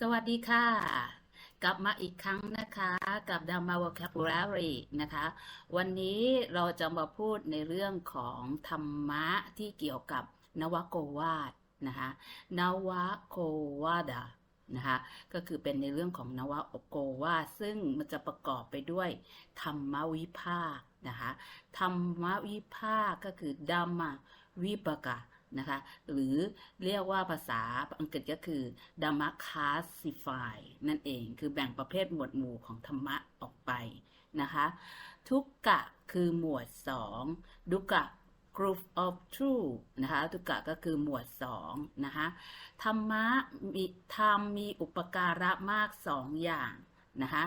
สวัสดีค่ะ กลับมาอีกครั้งนะคะกับ Dhamma Vocabulary นะคะ วันนี้เราจะมาพูดในเรื่องของธรรมะที่เกี่ยวกับนวโกวาดนะคะนวโกวาดนะคะก็คือเป็นในเรื่องของนวโกวาดซึ่งมันจะประกอบไปด้วย ธรรมวิภาคนะคะธรรมวิภาคก็คือดัมมาวิปกะ นะคะหรือเรียกว่าภาษาอังกฤษก็คือ d h a m m a classify นั่นเอง คือแบ่งประเภทหมวดหมู่ของธรรมะออกไปนะคะทุกกะคือหมวด 2 ดุกะ group of true นะคะทุกกะก็คือหมวด 2 นะคะธรรมะมีธรรมมีอุปการะมาก 2 อย่างนะคะ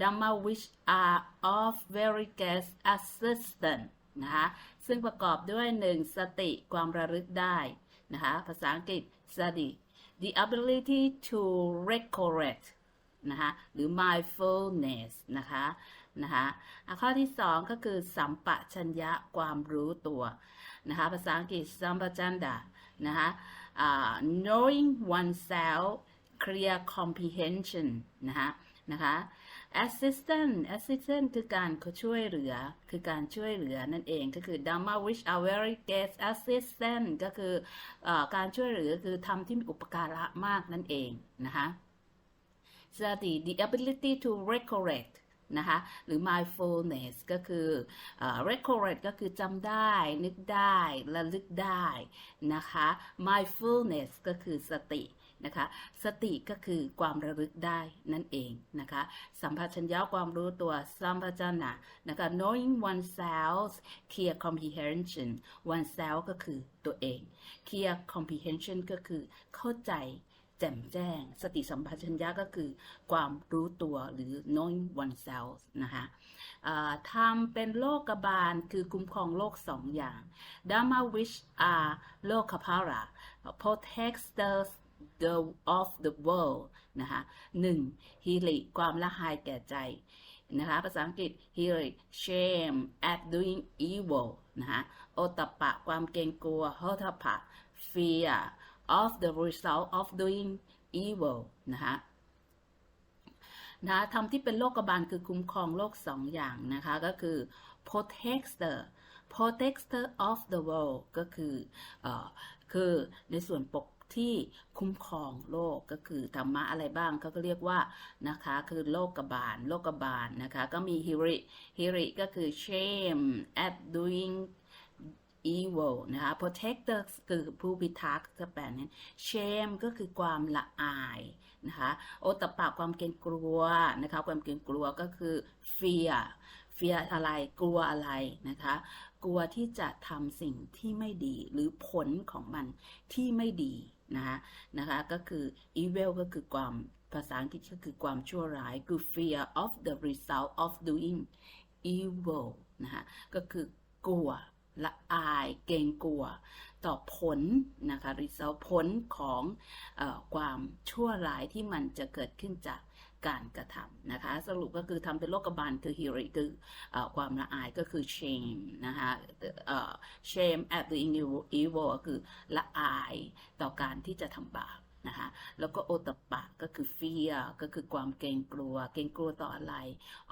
Dhamma which are of very great assistance นะคะซึ่งประกอบด้วย 1. สติความระลึกได้นะคะภาษาอังกฤษ study the ability to recollect นะคะหรือ mindfulness นะคะนะคะข้อที่ 2 ก็คือสัมปชัญญะความรู้ตัวนะคะภาษาอังกฤษสัมปชัญญะนะคะ uh, knowing oneself clear comprehension นะคะนะคะ assistant assistant คือการช่วยเหลือ คือการช่วยเหลือนั่นเองก็คือ Dharma which are very great assistant ก็คืออการช่วยเหลือคือทำที่มีอุปการะมากนั่นเองนะคะสติ the ability to recollect นะคะหรือ mindfulness ก็คือ uh, recollect ก็คือจำได้ นึกได้ ระลึกได้นะคะ mindfulness ก็คือสติ นะคะ สติก็คือความระลึกได้นั่นเองนะคะ สัมปชัญญะความรู้ตัวสัมปชัญญะนะคะ knowing oneself clear comprehension oneself ก็คือตัวเอง clear comprehension ก็คือเข้าใจแจ่มแจ้ง สติสัมปชัญญะก็คือความรู้ตัวหรือ knowing oneself นะคะทำเป็นโลกบาลคือคุ้มครองโลกสองอย่าง Dhamma which are โลกภาระ protects the the of the world นะคะหนึ่งฮิริความละหายแก่ใจนะคะภาษาอังกฤษฮิริ shame at doing evil นะคะโอตปะความเกรงกลัวโหตปะ fear of the result of doing evil นะคะนะทำที่เป็นโลกบาลคือคุ้มครองโลกสองอย่างนะคะ ก็คือ protector protector of the world ก็คืออคือในส่วนปก ที่คุ้มครองโลกก็คือธรรมะอะไรบ้างเขาก็เรียกว่านะคะคือโลกบาลโลกบาลนะคะก็มีฮิริฮิริก็คือ shame at doing evil นะคะ protector คือผู้พิทักษ์จะแปลนั้น shame ก็คือความละอายนะคะ โอตปาความเกรงกลัวนะคะ ความเกรงกลัวก็คือ fear เฟียอะไรกลัวอะไรนะคะ กลัวที่จะทำสิ่งที่ไม่ดีหรือผลของมันที่ไม่ดีนะคะนะคะก็คือ evil ก็คือความภาษาอังกฤษก็คือความชั่วร้ายคือ fear of the result of doing evil นะคะก็คือกลัว ละอายเกรงกลัว ต่อผลนะคะ result ผลของอความชั่วร้ายที่มันจะเกิดขึ้นจากการกระทำนะคะ สรุปก็คือทำเป็นโรคบาลคือ h ิ r i คืออความละอายก็คือ shame นะคะ shame at the evil ก็คือละอายต่อการที่จะทำบาป นะคะแล้วก็โอตปะก็คือ fear ก็คือความเกรงกลัว เกรงกลัวต่ออะไร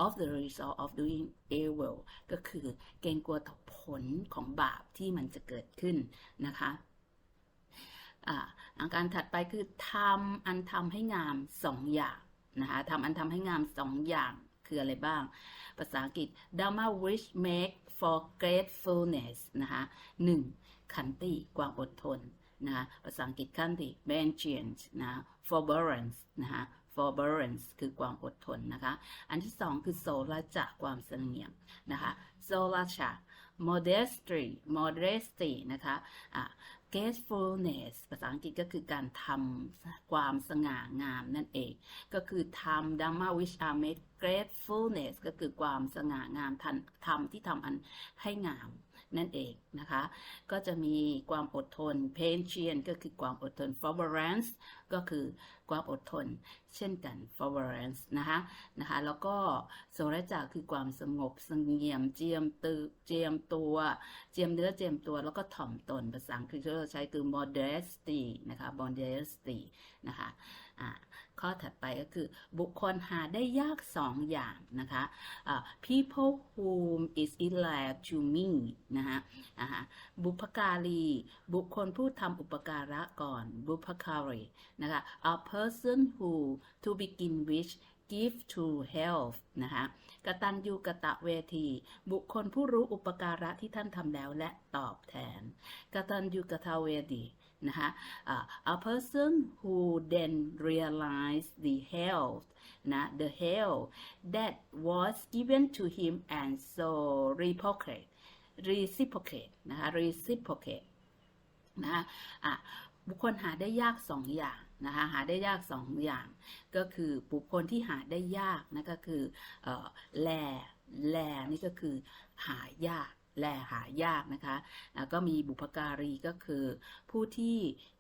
of the result of doing evil ก็คือเกรงกลัวต่อผลของบาปที่มันจะเกิดขึ้นนะคะอาการถัดไปคือทำอันทำให้งามสองอย่างนะคะทำอันทำให้งามสองอย่างคืออะไรบ้าง ภาษาอังกฤษ Dhamma which make for gratefulness นะคะหนึ่งขันติความอดทน นะภาษาอังกฤษขันติ patience นะ forbearance นะคะ forbearance คือความอดทนนะคะ อันที่สองคือโซลาจะความเสงี่ยมนะคะโซลาชา modesty modesty นะคะะ gracefulness ภาษาอังกฤษก็คือการทำความสง่างามนั่นเอง ก็คือทำ dhamma which are made gracefulness ก็คือความสง่างามทำที่ทำอันให้งาม นั่นเองนะคะ ก็จะมีความอดทน patience ก็คือความอดทน forbearance ก็คือ ความอดทน เช่นกัน forbearance นะคะนะคะแล้วก็โสรจะคือความสงบสงี่ยมเจียมตือเจียมตัว เจียมเนื้อเจียมตัว แล้วก็ถ่อมตนภาษาอังกฤษเราใช้คือ modesty นะคะ modesty นะคะอ่าข้อถัดไปก็คือบุคคลหาได้ยากสองอย่างนะคะอ่า people whom is illegal to me นะคะอ่าบุพการี บุคคลผู้ทำอุปการะก่อนบุพการีนะคะ a person person who to begin with give to help นะคะกตัญญูกะตะเวที บุคคลผู้รู้อุปการะที่ท่านทำแล้วและตอบแทนกตัญญูกะตะเวทีนะคะ a person who then realize the help นะ the help that was given to him and so reciprocate reciprocate นะคะ reciprocate นะะะบุคคลหาได้ยากสองอย่าง นะคะหาได้ยากสองอย่างก็คือบุคคลที่หาได้ยากนะก็คือเอ่อแลแลนี่ก็คือหายากแลหายากนะคะอะก็มีบุพการีก็คือผู้ที่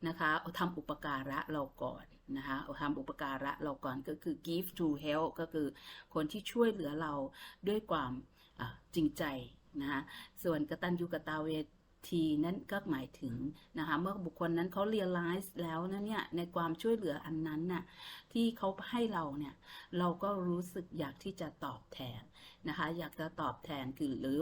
นะคะทำอุปการะเราก่อนนะคะทำอุปการะเราก่อนก็คือ give to help ก็คือคนที่ช่วยเหลือเราด้วยความจริงใจนะคะส่วนกตัญญูกตเว ทีนั้นก็หมายถึงนะคะเมื่อบุคคลนั้นเขา realize แล้วนะเนี่ยในความช่วยเหลืออันนั้นน่ะที่เขาให้เราเนี่ยเราก็รู้สึกอยากที่จะตอบแทนนะคะอยากจะตอบแทนคือหรือ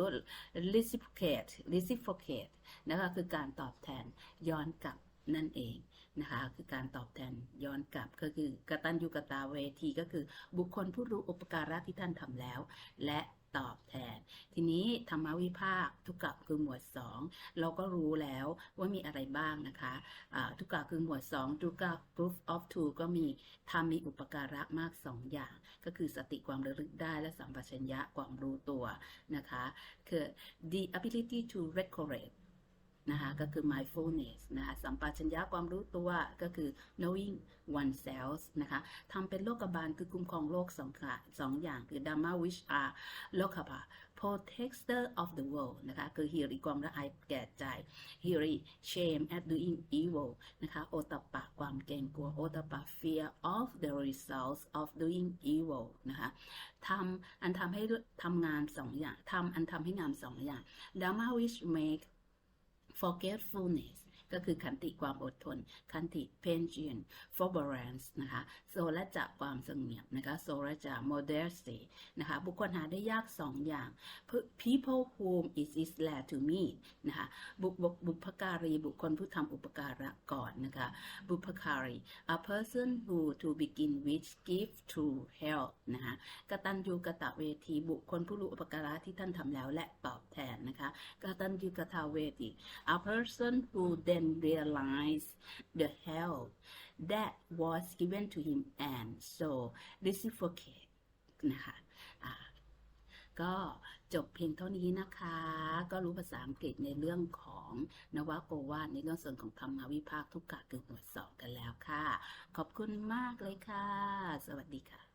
reciprocate reciprocate นะคะคือการตอบแทนย้อนกลับนั่นเองนะคะคือการตอบแทนย้อนกลับก็คือกตัญญูกตาเวทีก็คือบุคคลผู้รู้อุปการะที่ท่านทำแล้ว และ ตอบแทน ทีนี้ธรรมวิภาคทุกกะคือหมวด 2 เราก็รู้แล้วว่ามีอะไรบ้างนะคะะทุกกะคือหมวด 2 ทุกกะ proof of two ก็มีทำมีอุปการะมาก 2 อย่าง ก็คือสติความระลึกได้และสัมปชัญญะความรู้ตัวนะคะคือ the ability to recollect นะคะก็คือ mindfulness นะคะสัมปชัญญะความรู้ตัวก็คือ knowing oneself นะคะทำเป็นโลกบาลคือคุ้มครองโลกสองขาสองอย่างคือ dharma which are โลกบาล protector of the world นะคะคือ h i r i ความละอายแก่ใจ h i r i shame at doing evil นะคะโอตปะความเกรงกลัวโอตปะ fear of the results of doing evil นะคะทำอันทำให้ทำงานสองอย่างทำอันทำให้งานสองอย่าง dharma which make qualquer vulnerável. ก็คือขันติความอดทน ขันติ patience forbearance นะคะโซและจะความสงบนะคะโซและจะ modesty นะคะบุคคลหาได้ยากสองอย่าง people whom it is glad to meet นะคะบุบุบุพการีบุคคลผู้ทำอุปการะก่อนนะคะบุพการี a person who to begin with give to help นะคะกตัญญูกตเวทีบุคคลผู้รู้อุปการะที่ท่านทำแล้วและตอบแทนนะคะกตัญญูกตเวที a person who then realize the help that was given to him and so reciprocate นะคะก็จบเพียงเท่านี้นะคะ ก็รู้ภาษาอังกฤษในเรื่องของนวโกวาทในเรื่องส่วนของธรรมวิภาคทุกกะคือหมวดสองกันแล้วค่ะ ขอบคุณมากเลยค่ะ สวัสดีค่ะ